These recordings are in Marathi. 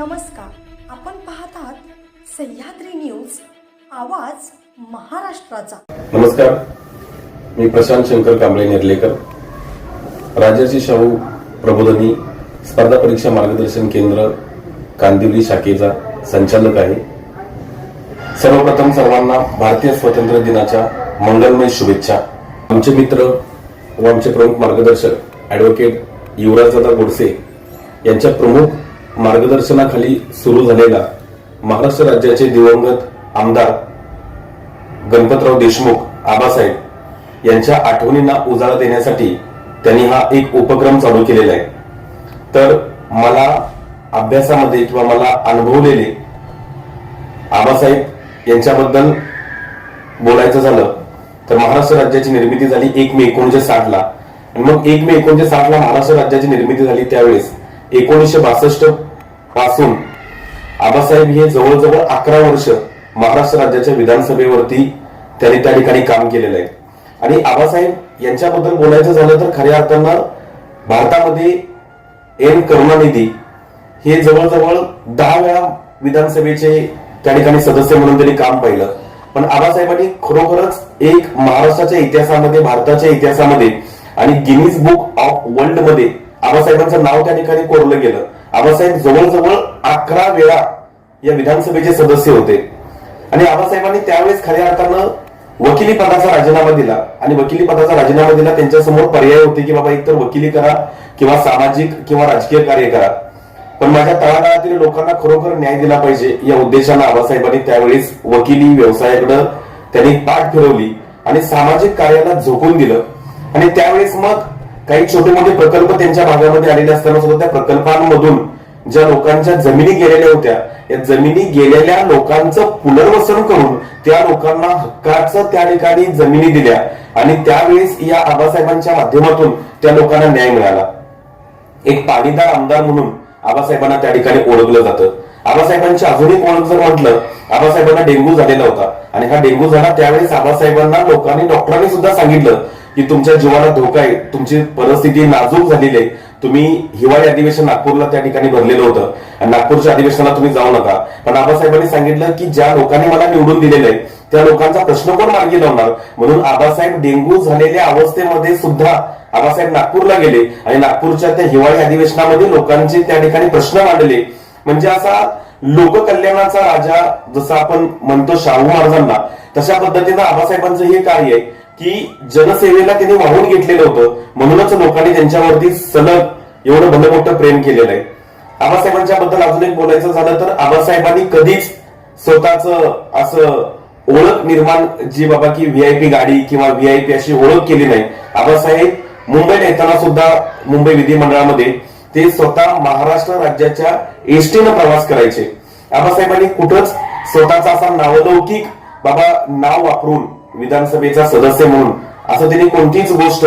नमस्कार. आपण पाहत आहात सह्याद्री न्यूज आवाज महाराष्ट्राचा. नमस्कार. मी प्रशांत शंकर कांबळे नेर्लेकर. राजाची शाहू प्रबोधनी स्पर्धा परीक्षा मार्गदर्शन केंद्र कांदिवली शाखेचा संचालक आहे. सर्वप्रथम सर्वांना भारतीय स्वातंत्र्य दिनाच्या मंगलमय शुभेच्छा. आमचे मित्र व आमचे प्रमुख मार्गदर्शक ऍडव्होकेट युवराजदादा गोडसे यांच्या प्रमुख मार्गदर्शनाखाली सुरू झालेला महाराष्ट्र राज्याचे दिवंगत आमदार गणपतराव देशमुख आबासाहेब यांच्या आठवणींना उजाळा देण्यासाठी त्यांनी हा एक उपक्रम चालू केलेला आहे. तर मला अभ्यासामध्ये किंवा मला अनुभवलेले आबासाहेब यांच्याबद्दल बोलायचं झालं तर महाराष्ट्र राज्याची निर्मिती झाली एक मे एकोणीशे साठ ला आणि मग एक मे एकोणीशे साठ ला महाराष्ट्र राज्याची निर्मिती झाली त्यावेळेस एकोणीसशे बासष्ट पासून आबासाहेब हे जवळजवळ अकरा वर्ष महाराष्ट्र राज्याच्या विधानसभेवरती त्यांनी त्या ठिकाणी काम केलेलं आहे. आणि आबासाहेब यांच्याबद्दल बोलायचं झालं तर खऱ्या अर्थानं भारतामध्ये एन करुणानिधी हे जवळजवळ दहा वेळा विधानसभेचे त्या ठिकाणी सदस्य म्हणून त्यांनी काम पाहिलं. पण आबासाहेबांनी खरोखरच एक महाराष्ट्राच्या इतिहासामध्ये भारताच्या इतिहासामध्ये आणि गिनीज बुक ऑफ वर्ल्डमध्ये आबासाहेबांचं नाव त्या ठिकाणी कोरलं गेलं. आबासाहेब जवळजवळ अकरा वेळा या विधानसभेचे सदस्य होते. आणि आबासाहेबांनी त्यावेळेस खऱ्या अर्थानं वकिली पदाचा राजीनामा दिला. आणि वकिली पदाचा राजीनामा दिला त्यांच्यासमोर पर्याय होते की बाबा एकतर वकिली करा किंवा सामाजिक किंवा राजकीय कार्य करा. पण माझ्या तळागाळातील लोकांना खरोखर न्याय दिला पाहिजे या उद्देशानं आबासाहेबांनी त्यावेळेस वकिली व्यवसायाकडे त्यांनी पाठ फिरवली आणि सामाजिक कार्याला झोकून दिलं. आणि त्यावेळेस मग काही छोटे मोठे प्रकल्प त्यांच्या भागामध्ये आलेले असताना सुद्धा त्या प्रकल्पांमधून ज्या लोकांच्या जमिनी गेलेल्या होत्या या जमिनी गेलेल्या लोकांचं पुनर्वसन करून त्या लोकांना हक्काचं त्या ठिकाणी जमिनी दिल्या आणि त्यावेळेस या आबासाहेबांच्या माध्यमातून त्या लोकांना न्याय मिळाला. एक पाणीदार आमदार म्हणून आबासाहेबांना त्या ठिकाणी ओळखलं जातं. आबासाहेबांची अजून एक ओळख जर म्हटलं आबासाहेबांना डेंग्यू झालेला होता आणि हा डेंग्यू झाला त्यावेळेस आबासाहेबांना लोकांनी डॉक्टरांनी सुद्धा सांगितलं की तुमच्या जीवाला धोका आहे तुमची परिस्थिती नाजूक झालेली आहे. तुम्ही हिवाळी अधिवेशन नागपूरला त्या ठिकाणी भरलेलं होतं. आणि नागपूरच्या अधिवेशनाला तुम्ही जाऊ नका. पण आबासाहेबांनी सांगितलं की ज्या लोकांनी मला निवडून दिलेलं आहे त्या लोकांचा प्रश्न कोण मार्गी लावणार? म्हणून आबासाहेब डेंग्यू झालेल्या अवस्थेमध्ये सुद्धा आबासाहेब नागपूरला गेले. आणि नागपूरच्या त्या हिवाळी अधिवेशनामध्ये लोकांचे त्या ठिकाणी प्रश्न मांडले. म्हणजे असा लोककल्याणाचा राजा जसं आपण म्हणतो शाहू महाराजांना तशा पद्धतीनं आबासाहेबांचं हे कार्य आहे की जनसेवेला त्यांनी वाहून घेतलेलं होतं. म्हणूनच लोकांनी त्यांच्यावरती सलग एवढं भलं मोठं प्रेम केलेलं आहे. आबासाहेबांच्या बद्दल अजून एक बोलायचं झालं तर आबासाहेबांनी कधीच स्वतःच असं ओळख निर्माण जी बाबा की व्हीआयपी गाडी किंवा व्हीआयपी अशी ओळख केली नाही. आबासाहेब मुंबईला येताना सुद्धा मुंबई विधिमंडळामध्ये ते स्वतः महाराष्ट्र राज्याच्या एसटीनं प्रवास करायचे. आबासाहेबांनी कुठंच स्वतःचा असा नावलौकिक बाबा नाव वापरून विधानसभेचा सदस्य म्हणून असं त्यांनी कोणतीच गोष्ट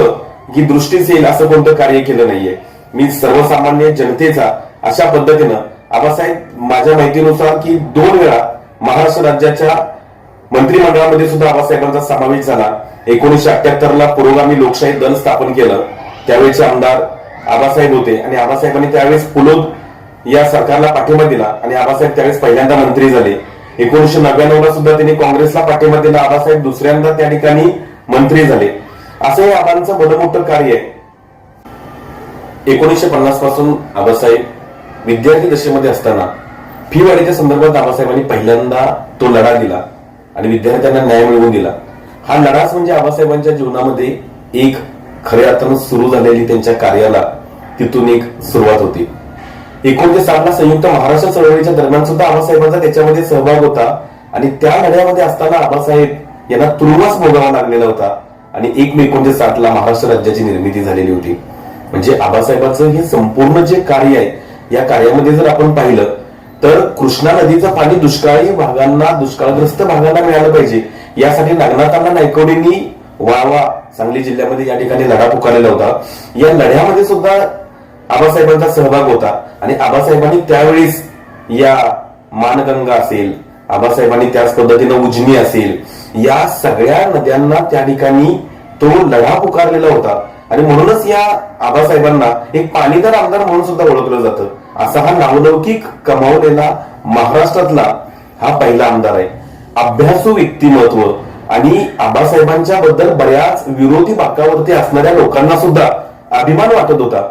ही दृष्टीस येईल असं कोणतं कार्य केलं नाहीये. मी सर्वसामान्य जनतेचा अशा पद्धतीनं आबासाहेब माझ्या माहितीनुसार की दोन वेळा महाराष्ट्र राज्याच्या मंत्रिमंडळामध्ये सुद्धा आबासाहेबांचा समावेश झाला. एकोणीसशे अठ्याहत्तर ला पुरोगामी लोकशाही दल स्थापन केलं. त्यावेळेचे आमदार आबासाहेब होते. आणि आबासाहेबांनी त्यावेळेस पुलोद या सरकारला पाठिंबा दिला. आणि आबासाहेब त्यावेळेस पहिल्यांदा मंत्री झाले. एकोणीशे नव्याण्णवला सुद्धा त्यांनी काँग्रेसला पाठिंबा दिला. आबासाहेब दुसऱ्यांदा त्या ठिकाणी मंत्री झाले. असं हे आबांचं भलं मोठं कार्य आहे. एकोणीसशे पन्नासपासून आबासाहेब विद्यार्थी दशेमध्ये असताना फी वाढीच्या संदर्भात आबासाहेबांनी पहिल्यांदा तो लढा दिला. आणि विद्यार्थ्यांना न्याय मिळवून दिला. हा लढाच म्हणजे आबासाहेबांच्या जीवनामध्ये एक खऱ्या अर्थानं सुरू झालेली त्यांच्या कार्याला तिथून एक सुरुवात होती. एकोणीसशे साठला संयुक्त महाराष्ट्र चळवळीच्या दरम्यान सुद्धा आबासाहेबांचा त्याच्यामध्ये सहभाग होता आणि त्या लढ्यामध्ये असताना आबासाहेब यांना तुरुंगास भोगावा लागलेला होता आणि एक मे एकोणीशे साठ ला महाराष्ट्र राज्याची निर्मिती झालेली होती. म्हणजे आबासाहेबांचं हे संपूर्ण जे कार्य आहे या कार्यामध्ये जर आपण पाहिलं तर कृष्णा नदीचं पाणी दुष्काळी भागांना दुष्काळग्रस्त भागांना मिळालं पाहिजे. यासाठी नागनाथांना नायकवडींनी वावा सांगली जिल्ह्यामध्ये या ठिकाणी लढा पुकारलेला होता. या लढ्यामध्ये सुद्धा आबासाहेबांचा सहभाग होता. आणि आबासाहेबांनी त्यावेळेस या मानगंगा असेल आबासाहेबांनी त्याच पद्धतीनं उजनी असेल या सगळ्या नद्यांना त्या ठिकाणी तो लढा पुकारलेला होता. आणि म्हणूनच या आबासाहेबांना एक पाणीदार आमदार म्हणून सुद्धा ओळखलं जातं. असा हा नावलौकिक कमावलेला महाराष्ट्रातला हा पहिला आमदार आहे. अभ्यासू व्यक्तिमत्व आणि आबासाहेबांच्या बद्दल बऱ्याच विरोधी बाकावरती असणाऱ्या लोकांना सुद्धा अभिमान वाटत होता.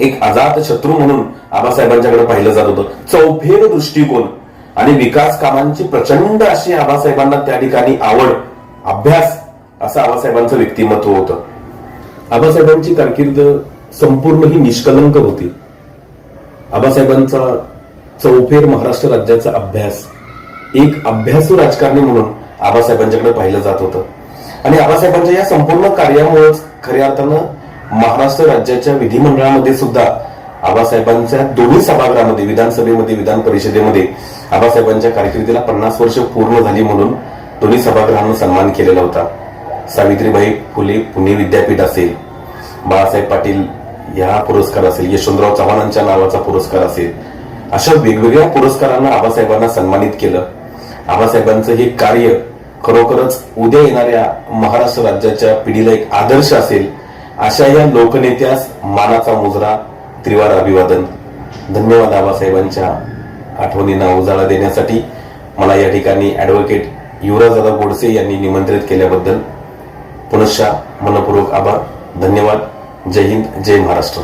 एक आजाद शत्रू म्हणून आबासाहेबांच्याकडे पाहिलं जात होतं. चौफेर दृष्टिकोन आणि विकास कामांची प्रचंड अशी आबासाहेबांना त्या ठिकाणी आवड अभ्यास असं आबासाहेबांचं व्यक्तिमत्व होतं. आबासाहेबांची कारकीर्द संपूर्ण ही निष्कलंक होती. आबासाहेबांचा चौफेर महाराष्ट्र राज्याचा अभ्यास एक अभ्यासू राजकारणी म्हणून आबासाहेबांच्याकडे पाहिलं जात होतं. आणि आबासाहेबांच्या या संपूर्ण कार्यामुळेच खऱ्या अर्थानं महाराष्ट्र राज्याच्या विधिमंडळामध्ये सुद्धा आबासाहेबांच्या दोन्ही सभागृहामध्ये विधानसभेमध्ये विधान परिषदेमध्ये आबासाहेबांच्या कारकिर्दीला पन्नास वर्ष पूर्ण झाली म्हणून दोन्ही सभागृहांना सन्मान केलेला होता. सावित्रीबाई फुले पुणे विद्यापीठ असेल बाळासाहेब पाटील या पुरस्कार असेल यशवंतराव चव्हाणांच्या नावाचा पुरस्कार असेल अशा वेगवेगळ्या पुरस्कारांना आबासाहेबांना सन्मानित केलं. आबासाहेबांचं हे कार्य खरोखरच उद्या येणाऱ्या महाराष्ट्र राज्याच्या पिढीला एक आदर्श असेल अशा या लोकनेत्यास मानाचा मुजरा त्रिवार अभिवादन. धन्यवाद आबासाहेबांच्या आठवणींना उजाळा देण्यासाठी. मला या ठिकाणी ॲडव्होकेट युवराजदादा गोडसे यांनी निमंत्रित केल्याबद्दल पुनश्च मनपूर्वक आभार. धन्यवाद. जय हिंद जय महाराष्ट्र.